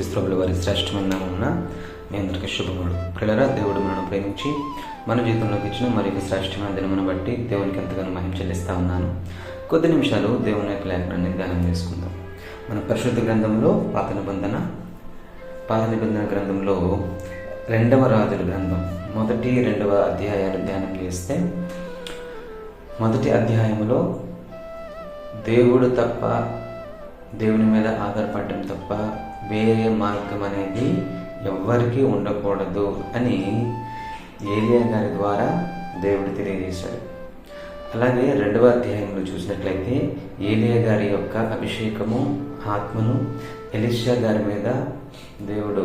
వారి శ్రేష్టమైన నామమున మీ అందరికీ శుభములు. పిల్లరా దేవుడు మనను ప్రేమించి మన జీవితంలోకి ఇచ్చిన మరి శ్రేష్టమైన దినమును బట్టి దేవునికి ఎంతగానో మహిమ చెల్లిస్తా ఉన్నాను. కొద్ది నిమిషాలు దేవుని యొక్క లేఖనాన్ని ధ్యానం చేసుకుందాం. మన పరిశుద్ధ గ్రంథంలో పాత నిబంధన పాత నిబంధన గ్రంథంలో రెండవ రాజుల గ్రంథం. మొదటి రెండవ అధ్యాయాలు ధ్యానం చేస్తే మొదటి అధ్యాయంలో దేవుడు తప్ప దేవుని మీద ఆధారపడటం తప్ప వేరే మార్గం అనేది ఎవ్వరికీ ఉండకూడదు అని ఏలియా గారి ద్వారా దేవుడు తెలియజేశాడు. అలాగే రెండవ అధ్యాయంలో చూసినట్లయితే ఏలియా గారి యొక్క అభిషేకము ఆత్మను ఎలిషా గారి మీద దేవుడు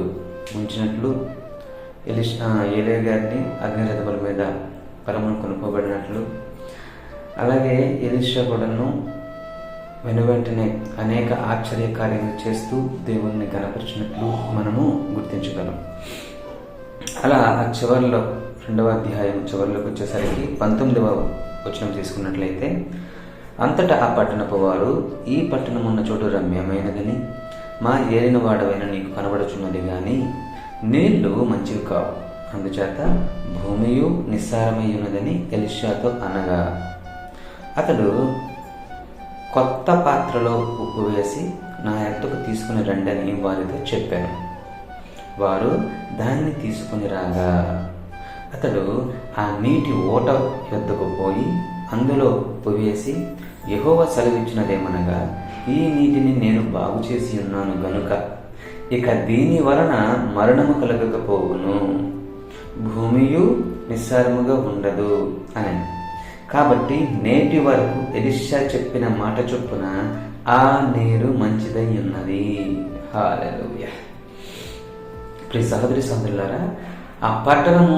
ఉంచినట్లు ఎలిష్ ఏలియా గారిని అగ్నిరథముల మీద బలమును కొనుక్కోబడినట్లు. అలాగే ఎలిషా కూడాను వెనువెంటనే అనేక ఆశ్చర్య కార్యాలు చేస్తూ దేవుణ్ణి గనపరిచినట్లు మనము గుర్తించగలం. అలా ఆ చివరిలో రెండవ అధ్యాయం చివరిలోకి వచ్చేసరికి పంతొమ్మిదవ వచనం తీసుకున్నట్లయితే అంతటా ఆ పట్టణపు వారు ఈ పట్టణం ఉన్న చోటు రమ్యమైనదని మా ఏలిన వాడవైన నీకు కనబడుచున్నది కానీ నీళ్ళు మంచివి కావు. అందుచేత భూమియు నిస్సారమై ఉన్నదని ఎలిషాతో అనగా అతడు కొత్త పాత్రలో ఉప్పు వేసి నా ఎద్దకు తీసుకుని రండని వారితో చెప్పాను. వారు దాన్ని తీసుకుని రాగా అతడు ఆ నీటి ఓట యొద్దకు పోయి అందులో ఉప్పు వేసి యహోవ సెలవిచ్చినదేమనగా ఈ నీటిని నేను బాగు చేసి ఉన్నాను గనుక ఇక దీని వలన మరణము కలగకపోవును. భూమియు నిస్సారముగా ఉండదు అని కాబట్టి నేటి వరకు ఎలిషా చెప్పిన మాట చొప్పున ఆ నీరు మంచిదై ఉన్నది. హాలూయ ప్రియ సహోదరి సహోదరులారా ఆ పట్టణము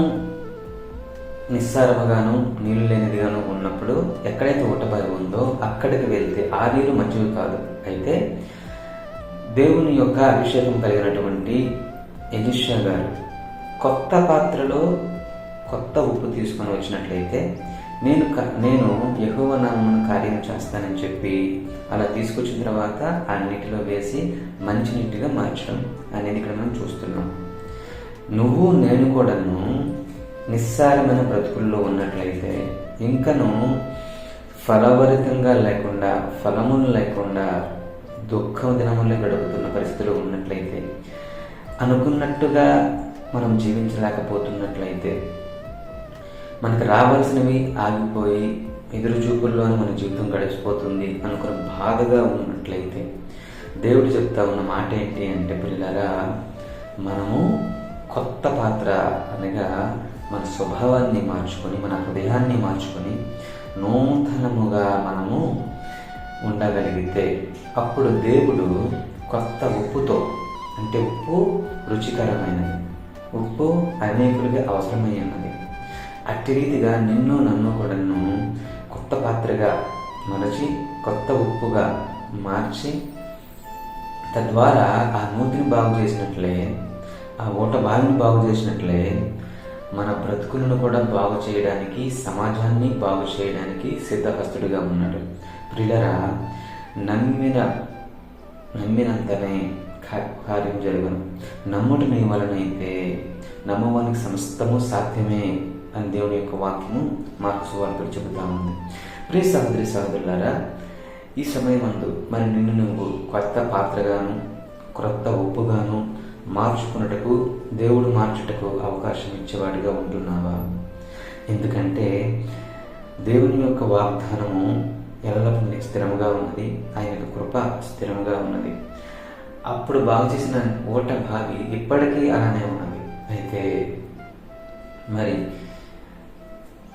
నిస్సారముగాను నీళ్ళు లేనిదిగాను ఉన్నప్పుడు ఎక్కడైతే ఊటబావి ఉందో అక్కడికి వెళ్తే ఆ నీరు మంచివి కాదు. అయితే దేవుని యొక్క అభిషేకం కలిగినటువంటి ఎలిషా గారు కొత్త పాత్రలో కొత్త ఉప్పు తీసుకొని వచ్చినట్లయితే నేను నేను యహోవ నామను కార్యం చేస్తానని చెప్పి అలా తీసుకొచ్చిన తర్వాత ఆ నీటిలో వేసి మంచి నీటిగా మార్చడం అనేది ఇక్కడ మనం చూస్తున్నాం. నువ్వు నేను కూడాను నిస్సారమైన బ్రతుకుల్లో ఉన్నట్లయితే ఇంకను ఫలభరితంగా లేకుండా ఫలములు లేకుండా దుఃఖం దినములే గడుపుతున్న పరిస్థితులు ఉన్నట్లయితే అనుకున్నట్టుగా మనం జీవించలేకపోతున్నట్లయితే మనకు రావాల్సినవి ఆగిపోయి ఎదురు చూపుల్లోనే మన జీవితం గడిచిపోతుంది అనుకున్న బాధగా ఉన్నట్లయితే దేవుడు చెప్తా ఉన్న మాట ఏంటి అంటే పిల్లలారా మనము కొత్త పాత్ర అనగా మన స్వభావాన్ని మార్చుకొని మన హృదయాన్ని మార్చుకొని నూతనముగా మనము ఉండగలిగితే అప్పుడు దేవుడు కొత్త ఉప్పుతో అంటే ఉప్పు రుచికరమైనది. ఉప్పు అనేకులకి అవసరమైనది అట్టి రీతిగా నిన్ను నన్ను కూడాను కొత్త పాత్రగా మరచి కొత్త ఉప్పుగా మార్చి తద్వారా ఆ నూతిని బాగు చేసినట్లే ఆ ఓట బావిని బాగు చేసినట్లే మన బ్రతుకులను కూడా బాగు చేయడానికి సమాజాన్ని బాగు చేయడానికి సిద్ధహస్తుడిగా ఉన్నాడు. ప్రియులరా నమ్మిన నమ్మినంతనే కార్యం జరగను. నమ్ముట నీ వలనైతే నమ్మవానికి సమస్తము సాధ్యమే. అని దేవుని యొక్క వాక్యము మార్క్స్ వార్తలు చెబుతా ఉంది. ప్రియ సహోదరి సహోదరులారా ఈ సమయం అందు మరి నిన్ను నువ్వు కొత్త పాత్రగాను క్రొత్త ఉప్పుగాను మార్చుకున్నటకు దేవుడు మార్చుటకు అవకాశం ఇచ్చేవాడిగా ఉంటున్నావా? ఎందుకంటే దేవుని యొక్క వాగ్దానము ఎల్లప్పుడూ స్థిరంగా ఉన్నది ఆయన యొక్క కృప స్థిరంగా ఉన్నది. అప్పుడు బాగు చేసిన ఓట భావి ఇప్పటికీ అలానే ఉన్నది. అయితే మరి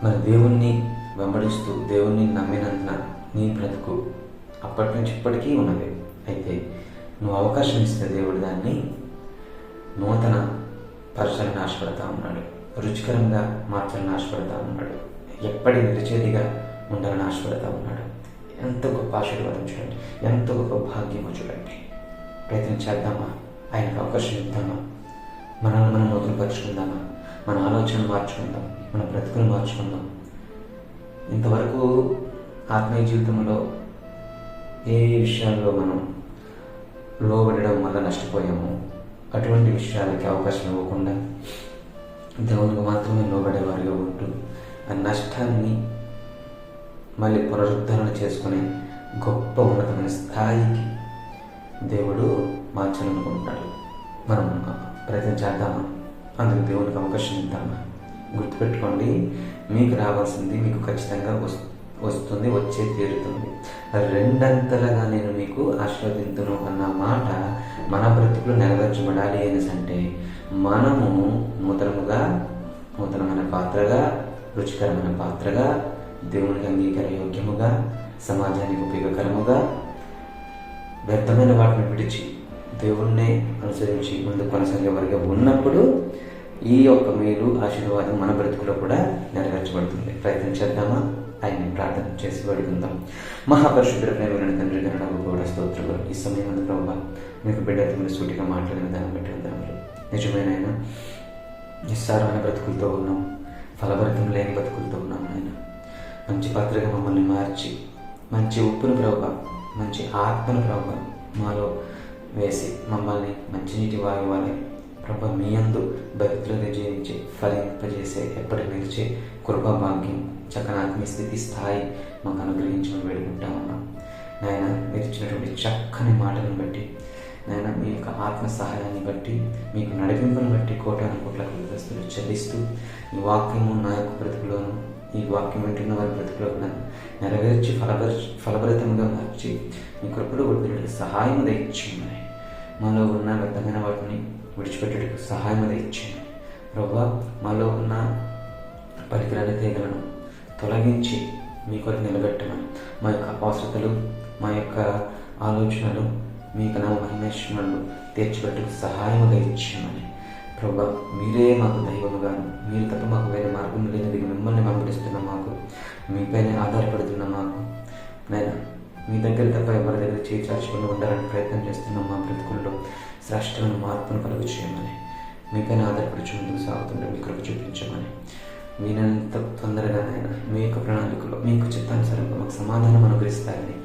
మరి దేవుణ్ణి వెంబడిస్తూ దేవుణ్ణి నమ్మినంత నీ బ్రతుకు అప్పటి నుంచి ఇప్పటికీ ఉన్నది. అయితే నువ్వు అవకాశం ఇస్తే దేవుడు దాన్ని నూతన పరచాలని ఆశపడతా ఉన్నాడు. రుచికరంగా మార్చాలని ఆశపడతా ఉన్నాడు. ఎప్పటి నిలిచేదిగా ఉండాలని ఆశపడతా ఉన్నాడు. ఎంత గొప్ప ఆశీర్వాదం చూడండి. ఎంత గొప్ప భాగ్యమో చూడండి. ప్రయత్నం చేద్దామా? ఆయనకు అవకాశం ఇద్దామా? మనల్ని మనం నూతనపరుచుకుందామా? మన ఆలోచన మార్చుకుందాం మన బ్రతుకులు మార్చుకుందాం. ఇంతవరకు ఆత్మీయ జీవితంలో ఏ విషయాల్లో మనం లోబడడం వల్ల నష్టపోయాము అటువంటి విషయాలకి అవకాశం ఇవ్వకుండా దేవునికి మాత్రమే లోబడేవారిగా ఉంటూ ఆ నష్టాన్ని మళ్ళీ పునరుద్ధరణ చేసుకునే గొప్ప ఉన్నతమైన స్థాయికి దేవుడు మార్చాలనుకుంటాడు మనం ప్రయత్నం చేద్దామా? అందుకు దేవునికి అవకాశం ఇద్దామా? గుర్తుపెట్టుకోండి మీకు రావాల్సింది మీకు ఖచ్చితంగా వస్తుంది వచ్చే తీరుతుంది. రెండంతలుగా నేను మీకు ఆశీర్వదింతును అన్న మాట మన బ్రతుకులు నెరవేర్చబడాలి అనేసి అంటే మనము నూతనముగా నూతనమైన పాత్రగా రుచికరమైన పాత్రగా దేవునికి అంగీకార యోగ్యముగా సమాజానికి ఉపయోగకరముగా వ్యర్థమైన వాటిని విడిచి దేవుణ్ణి అనుసరించి ముందు కొనసాగే వరకు ఉన్నప్పుడు ఈ యొక్క మేలు ఆశీర్వాదం మన బ్రతుకులో కూడా నెరవేర్చబడుతుంది. ప్రయత్నం చేద్దామా? ఆయన్ని ప్రార్థన చేసి పడుకుందాం మహాపరిశుద్ధ ప్రేమ తండ్రి గణకు కూడా స్తోత్రులు ఈ సమయం ప్రభావ మీకు బిడ్డతో మీరు సూటిగా మాట్లాడిన దాన్ని బట్టి వందనములు నిజమైన నిస్సారమైన బ్రతుకులతో ఉన్నాం. ఫలభరితం లేని బ్రతుకులతో ఉన్నాం ఆయన. మంచి పాత్రగా మమ్మల్ని మార్చి మంచి ఉప్పును ప్రభావ మంచి ఆత్మను ప్రభావ మాలో వేసి మమ్మల్ని మంచినీటి వాయువాలి ప్రభ మీ అందు భక్తులుగా ఫలింపజేసే ఎప్పటి నిలిచే కృప భాగ్యం చక్కని ఆత్మీయ స్థితి స్థాయి మాకు అనుగ్రహించమని వేడుకుంటా ఉన్నాం. నాయన మీరు ఇచ్చినటువంటి చక్కని మాటలను బట్టి నాయన మీ యొక్క ఆత్మ సహాయాన్ని బట్టి మీకు నడిపింపును బట్టి కోటాను కోట్ల కృతస్తులు చెల్లిస్తూ ఈ వాక్యము నా యొక్క బ్రతుకులోను ఈ వాక్యం వింటున్న వారి బ్రతుకులో కూడా నెరవేర్చి ఫలభరి ఫలభరితంగా మార్చి మీ కృపలో కొడుతున్నట్టు సహాయం దయచేయమని. మాలో ఉన్న వ్యర్థమైన వాటిని విడిచిపెట్టడానికి సహాయం ఇచ్చింది. ప్రభా మాలో ఉన్న పరికరాల తీగలను. తొలగించి మీ కొరకు నిలబెట్టమని. మా యొక్క అవసరతలు మా యొక్క ఆలోచనలు మీకు నా మహిమేశ్వరులు తీర్చిపెట్టుకు సహాయముగా ఇచ్చామని ప్రభా మీరే మాకు దైవముగాను మీరు తప్ప మాకు వేరే మార్గం లేనిది మిమ్మల్ని పంపిస్తున్న మాకు మీపైనే ఆధారపడుతున్న మాకు. నేను మీ దగ్గర తప్ప ఎవరి దగ్గర చేర్చాల్చుకుని ఉండాలని ప్రయత్నం చేస్తున్నాం మా బ్రతుకుల్లో శ్రేష్టమైన మార్పును కలుగు చేయమని మీపైన ఆధారపడి ముందుకు సాగుతుంటే మీ కృప చూపించమని. మీనంత తొందరగా మీ యొక్క ప్రణాళికలో మీకు చిత్తానుసారంగా మాకు సమాధానం అనుగ్రహిస్తారని